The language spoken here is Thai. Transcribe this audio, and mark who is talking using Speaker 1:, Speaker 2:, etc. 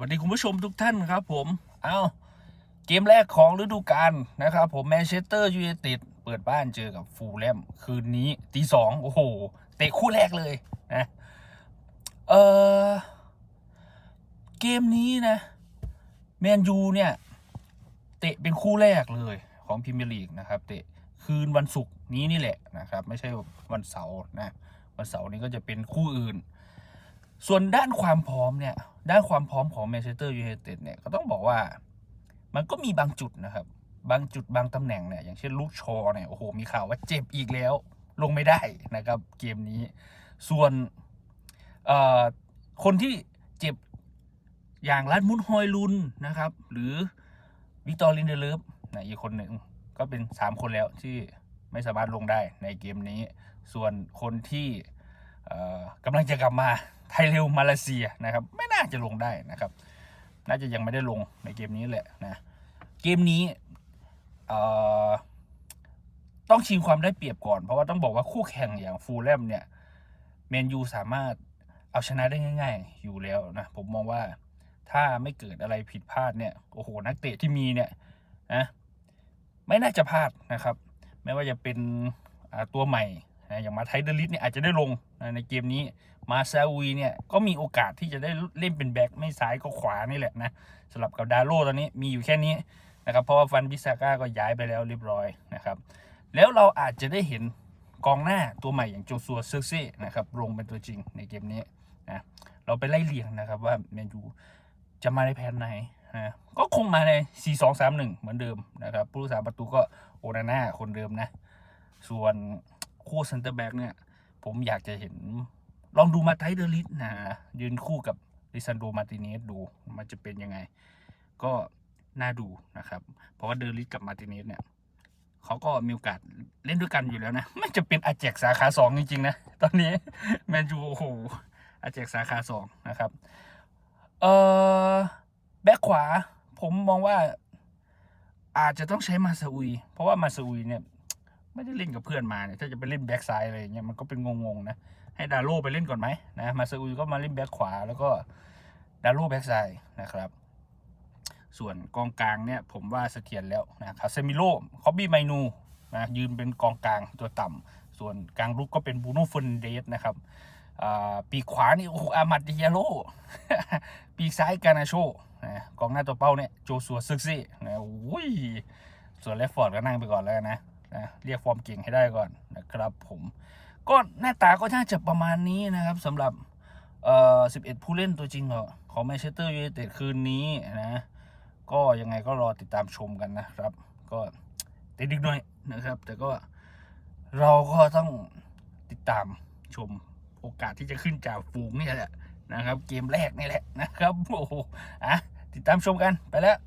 Speaker 1: วัสดีคุณผู้ชมทุกท่านครับผม เอาเกมแรกของฤดูกาลนะครับผมแมนเชสเตอร์ยูไนเต็ดเปิดบ้านเจอกับฟูลแลมคืนนี้ตีสองโอ้โห เตะคู่แรกเลยนะเออเกมนี้นะแมนยูเนี่ยเตะเป็นคู่แรกเลยของพรีเมียร์ลีกนะครับ เตะคืนวันศุกร์นี้นี่แหละนะครับ ไม่ใช่วันเสาร์นะ วันเสาร์นี้ก็จะเป็นคู่อื่น ส่วนด้านความพร้อมเนี่ย ด้านความพร้อมของแมนเชสเตอร์ยูไนเต็ดเนี่ย ก็ต้องบอกว่ามันก็มีบางจุดนะครับ บางจุดบางตำแหน่งเนี่ย อย่างเช่นลูกชอเนี่ย โอ้โห มีข่าวว่าเจ็บอีกแล้ว ลงไม่ได้นะครับ เกมนี้ ส่วนคนที่เจ็บอย่างรัดมุนฮอยลุนนะครับ หรือวิตอรินเดเลฟนะอีกคนหนึ่งก็เป็นสามคนแล้วที่ไม่สามารถลงได้ในเกมนี้ ส่วนคนที่กำลังจะกลับมา ไทยเร็วมาเลเซียนะครับ ไม่น่าจะลงได้นะครับ น่าจะยังไม่ได้ลงในเกมนี้แหละนะ เกมนี้ต้องชิงความได้เปรียบก่อน เพราะว่าต้องบอกว่าคู่แข่งอย่างฟูลแลมเนี่ยเมนยูสามารถเอาชนะได้ง่าย ๆ อยู่แล้วนะ ผมมองว่าถ้าไม่เกิดอะไรผิดพลาดเนี่ยโอ้โหนักเตะที่มีเนี่ยนะไม่น่าจะพลาดนะครับ ไม่ว่าจะเป็นตัวใหม่ นะอย่างมาไทเดลิสเนี่ยอาจจะได้ลงนะในเกมนี้มาซาอุยเนี่ยก็มีโอกาสที่จะได้เล่นเป็นแบ็คไม่ซ้ายก็ขวานี่แหละนะสลับกับดาโลตอนนี้มีอยู่แค่นี้นะครับเพราะว่าฟันบิซาก้าก็ย้ายไปแล้วเรียบร้อยนะครับแล้วเราอาจจะได้เห็นกองหน้าตัวใหม่อย่างโจซัวเซอร์เซ่นะครับลงเป็นตัวจริงในเกมนี้นะเราไปไล่เรียงนะครับว่าแมนยูจะมาในแผนไหนนะก็คงมาใน 4-2-3-1 เหมือนเดิมนะครับผู้รักษาประตูก็โอนาน่าคนเดิมนะ ส่วน คู่เซนเตอร์แบ็กเนี่ย ผมอยากจะเห็น ลองดูมาไทเดอริสนะยืนคู่กับลิซันโดมาติเนสดูมันจะเป็นยังไง ก็น่าดูนะครับ เพราะว่าเดอริสกับมาติเนสเนี่ยเขาก็มีโอกาสเล่นด้วยกันอยู่แล้วนะไม่จะเป็นอาแจกสาขาสองจริงๆนะ ตอนนี้แมนยูโอ้โหอาแจกสาขาสองนะครับเออแบ็คขวาผมมองว่าอาจจะต้องใช้มาซาอุย เพราะว่ามาซาอุยเนี่ย ไม่ได้เล่นกับเพื่อนมาเนี่ยถ้าจะไปเล่นแบ็กซ้ายอะไรอย่างเงี้ยมันก็เป็นงงๆนะให้ดาโลไปเล่นก่อนไหมนะมาซาอุยก็มาเล่นแบ็คขวา แล้วก็ดาโลแบ็กซ้ายนะครับส่วนกองกลางเนี่ยผมว่าเสถียรแล้วนะคาเซมิโลคอบบี้ไมนูนะยืนเป็นกองกลางตัวต่ำส่วนกลางลุกก็เป็นบูโน่เฟนเดสนะครับปีขวานี่โอ้โหอามัดดิยาโล ปีซ้ายกานาโชนะกองหน้าตัวเป้าเนี่ยโจซัวซึกซี่นะโอ้ยส่วนเลฟฟอร์ดก็นั่งไปก่อนแล้วนะ นะเรียกฟอร์มเก่งให้ได้ก่อนนะครับผมก็หน้าตาก็น่าจะประมาณนี้นะครับสำหรับเอ่อ11 ผู้เล่นตัวจริงของแมนเชสเตอร์ยูไนเต็ดคืนนี้นะก็ยังไงก็รอติดตามชมกันนะครับ ก็ติดดึกหน่อยนะครับ แต่ก็เราก็ต้องติดตามชมโอกาสที่จะขึ้นจากฝูงนี่แหละนะครับ เกมแรกนี่แหละนะครับโอ้โหอะติดตามชมกันไปแล้ว